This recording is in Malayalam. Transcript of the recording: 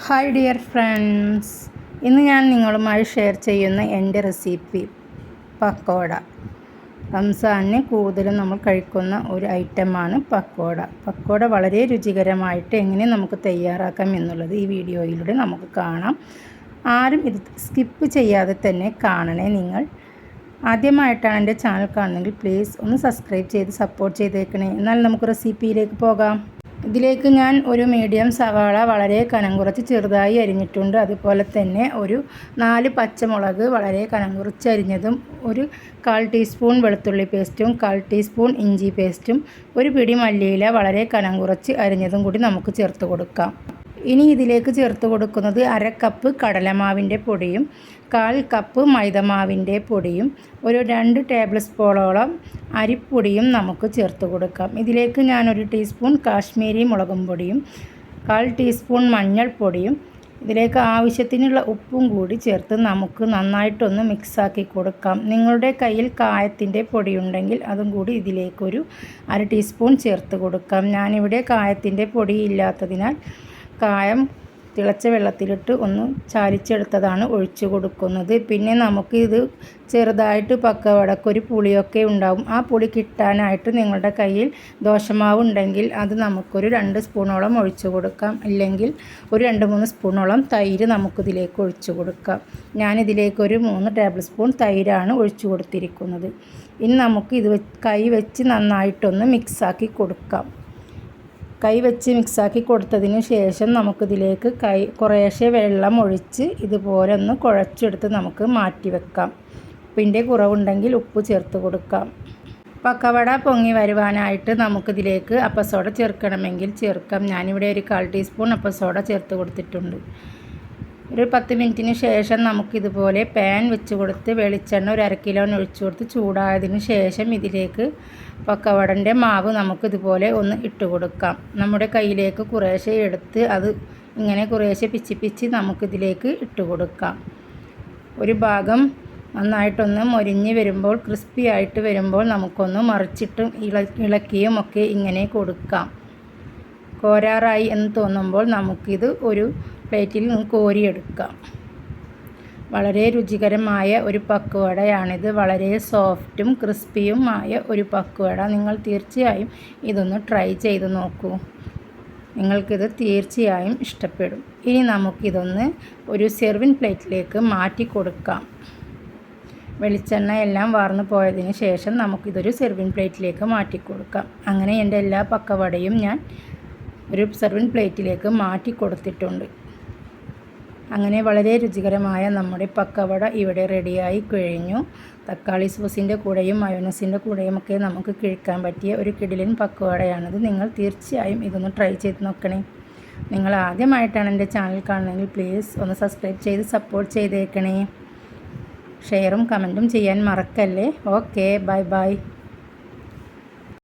ഹായ് ഡിയർ ഫ്രണ്ട്സ് ഇന്ന് ഞാൻ നിങ്ങളുമായി ഷെയർ ചെയ്യുന്ന എന്റെ റെസിപ്പി പക്കോട റംസാനിന് കൂടുതലും നമ്മൾ കഴിക്കുന്ന ഒരു ഐറ്റമാണ് പക്കോട പക്കോട വളരെ രുചികരമായിട്ട് എങ്ങനെ നമുക്ക് തയ്യാറാക്കാം എന്നുള്ളത് ഈ വീഡിയോയിലൂടെ നമുക്ക് കാണാം. ആരും ഇത് സ്കിപ്പ് ചെയ്യാതെ തന്നെ കാണണേ നിങ്ങൾ. ആദ്യമായിട്ടാണ് എന്റെ ചാനൽ കാണുന്നതെങ്കിൽ പ്ലീസ് ഒന്ന് സബ്സ്ക്രൈബ് ചെയ്ത് സപ്പോർട്ട് ചെയ്തേക്കണേ. എന്നാൽ നമുക്ക് റെസിപ്പിയിലേക്ക് പോകാം. ഇതിലേക്ക് ഞാൻ ഒരു മീഡിയം സവാള വളരെ കനം കുറച്ച് ചെറുതായി അരിഞ്ഞിട്ടുണ്ട്. അതുപോലെ തന്നെ ഒരു നാല് പച്ചമുളക് വളരെ കനം കുറച്ച് അരിഞ്ഞതും ഒരു കാൽ ടീസ്പൂൺ വെളുത്തുള്ളി പേസ്റ്റും കാൽ ടീസ്പൂൺ ഇഞ്ചി പേസ്റ്റും ഒരു പിടി മല്ലിയില വളരെ കനം കുറച്ച് അരിഞ്ഞതും കൂടി നമുക്ക് ചേർത്ത് കൊടുക്കാം. ഇനി ഇതിലേക്ക് ചേർത്ത് കൊടുക്കുന്നത് അര കപ്പ് കടലമാവിന്റെ പൊടിയും കാൽ കപ്പ് മൈദമാവിന്റെ പൊടിയും ഒരു രണ്ട് ടേബിൾ സ്പൂണോളം അരിപ്പൊടിയും നമുക്ക് ചേർത്ത് കൊടുക്കാം. ഇതിലേക്ക് ഞാനൊരു ടീസ്പൂൺ കാശ്മീരി മുളകും പൊടിയും കാൽ ടീസ്പൂൺ മഞ്ഞൾപ്പൊടിയും ഇതിലേക്ക് ആവശ്യത്തിനുള്ള ഉപ്പും കൂടി ചേർത്ത് നമുക്ക് നന്നായിട്ടൊന്ന് മിക്സാക്കി കൊടുക്കാം. നിങ്ങളുടെ കയ്യിൽ കായത്തിന്റെ പൊടിയുണ്ടെങ്കിൽ അതും കൂടി ഇതിലേക്കൊരു അര ടീസ്പൂൺ ചേർത്ത് കൊടുക്കാം. ഞാനിവിടെ കായത്തിന്റെ പൊടി ഇല്ലാത്തതിനാൽ കായം തിളച്ച വെള്ളത്തിലിട്ട് ഒന്ന് ചാലിച്ചെടുത്തതാണ് ഒഴിച്ചു കൊടുക്കുന്നത്. പിന്നെ നമുക്ക് ഇത് ചെറുതായിട്ട് പക്കവടക്കൊരു പുളിയൊക്കെ ഉണ്ടാകും ആ പുളി കിട്ടാനായിട്ട് നിങ്ങളുടെ കയ്യിൽ ദോശമാവ് ഉണ്ടെങ്കിൽ അത് നമുക്കൊരു രണ്ട് സ്പൂണോളം ഒഴിച്ചു കൊടുക്കാം. അല്ലെങ്കിൽ ഒരു രണ്ട് മൂന്ന് സ്പൂണോളം തൈര് നമുക്കിതിലേക്ക് ഒഴിച്ചു കൊടുക്കാം. ഞാനിതിലേക്കൊരു മൂന്ന് ടേബിൾ സ്പൂൺ തൈരാണ് ഒഴിച്ചു കൊടുത്തിരിക്കുന്നത്. ഇനി നമുക്ക് ഇത് കൈ വെച്ച് നന്നായിട്ടൊന്ന് മിക്സാക്കി കൊടുക്കാം. കൈ വെച്ച് മിക്സാക്കി കൊടുത്തതിന് ശേഷം നമുക്കിതിലേക്ക് കൈ കുറേശ്ശെ വെള്ളം ഒഴിച്ച് ഇതുപോലെ ഒന്ന് കുഴച്ചെടുത്ത് നമുക്ക് മാറ്റി വെക്കാം. ഉപ്പിന്റെ കുറവുണ്ടെങ്കിൽ ഉപ്പ് ചേർത്ത് കൊടുക്കാം. പക്കവട പൊങ്ങി വരുവാനായിട്ട് നമുക്കിതിലേക്ക് അപ്പസോഡ ചേർക്കണമെങ്കിൽ ചേർക്കാം. ഞാനിവിടെ ഒരു കാൽ ടീസ്പൂൺ അപ്പസോഡ ചേർത്ത് കൊടുത്തിട്ടുണ്ട്. ഒരു പത്ത് മിനിറ്റിന് ശേഷം നമുക്കിതുപോലെ പാൻ വെച്ച് കൊടുത്ത് വെളിച്ചെണ്ണ ഒരു അര കിലോന് ഒഴിച്ചു കൊടുത്ത് ചൂടായതിന് ശേഷം ഇതിലേക്ക് പക്കവടന്റെ മാവ് നമുക്കിതുപോലെ ഒന്ന് ഇട്ട് കൊടുക്കാം. നമ്മുടെ കയ്യിലേക്ക് കുറേശ്ശെ എടുത്ത് അത് ഇങ്ങനെ കുറേശ്ശെ പിച്ചി പിച്ചി നമുക്കിതിലേക്ക് ഇട്ട് കൊടുക്കാം. ഒരു ഭാഗം നന്നായിട്ടൊന്ന് മൊരിഞ്ഞ് വരുമ്പോൾ ക്രിസ്പി ആയിട്ട് വരുമ്പോൾ നമുക്കൊന്ന് മറിച്ചിട്ടും ഇള ഇളക്കിയും ഒക്കെ ഇങ്ങനെ കൊടുക്കാം. കോരാറായി എന്ന് തോന്നുമ്പോൾ നമുക്കിത് ഒരു പ്ലേറ്റിൽ നിന്ന് കോരിയെടുക്കാം വളരെ രുചികരമായ ഒരു പക്കുവടയാണിത്. വളരെ സോഫ്റ്റും ക്രിസ്പിയുമായ ഒരു പക്കുവട. നിങ്ങൾ തീർച്ചയായും ഇതൊന്ന് ട്രൈ ചെയ്ത് നോക്കൂ. നിങ്ങൾക്കിത് തീർച്ചയായും ഇഷ്ടപ്പെടും. ഇനി നമുക്കിതൊന്ന് ഒരു സെർവിൻ പ്ലേറ്റിലേക്ക് മാറ്റി കൊടുക്കാം. വെളിച്ചെണ്ണ എല്ലാം വാർന്നു പോയതിന് ശേഷം നമുക്കിതൊരു സെർവിൻ പ്ലേറ്റിലേക്ക് മാറ്റി കൊടുക്കാം. അങ്ങനെ എന്റെ എല്ലാ പക്കവടയും ഞാൻ ഒരു സെർവിൻ പ്ലേറ്റിലേക്ക് മാറ്റി കൊടുത്തിട്ടുണ്ട്. അങ്ങനെ വളരെ രുചികരമായ നമ്മുടെ പക്കവട ഇവിടെ റെഡിയായി കഴിഞ്ഞു. തക്കാളി സോസിന്റെ കൂടെയും മയോനസിന്റെ കൂടെയും ഒക്കെ നമുക്ക് കിഴിക്കാൻ പറ്റിയ ഒരു കിടിലൻ പക്കവടയാണിത്. നിങ്ങൾ തീർച്ചയായും ഇതൊന്ന് ട്രൈ ചെയ്ത് നോക്കണേ. നിങ്ങൾ ആദ്യമായിട്ടാണ് എന്റെ ചാനൽ കാണുന്നതെങ്കിൽ പ്ലീസ് ഒന്ന് സബ്സ്ക്രൈബ് ചെയ്ത് സപ്പോർട്ട് ചെയ്തേക്കണേ. ഷെയറും കമന്റും ചെയ്യാൻ മറക്കല്ലേ? Okay bye bye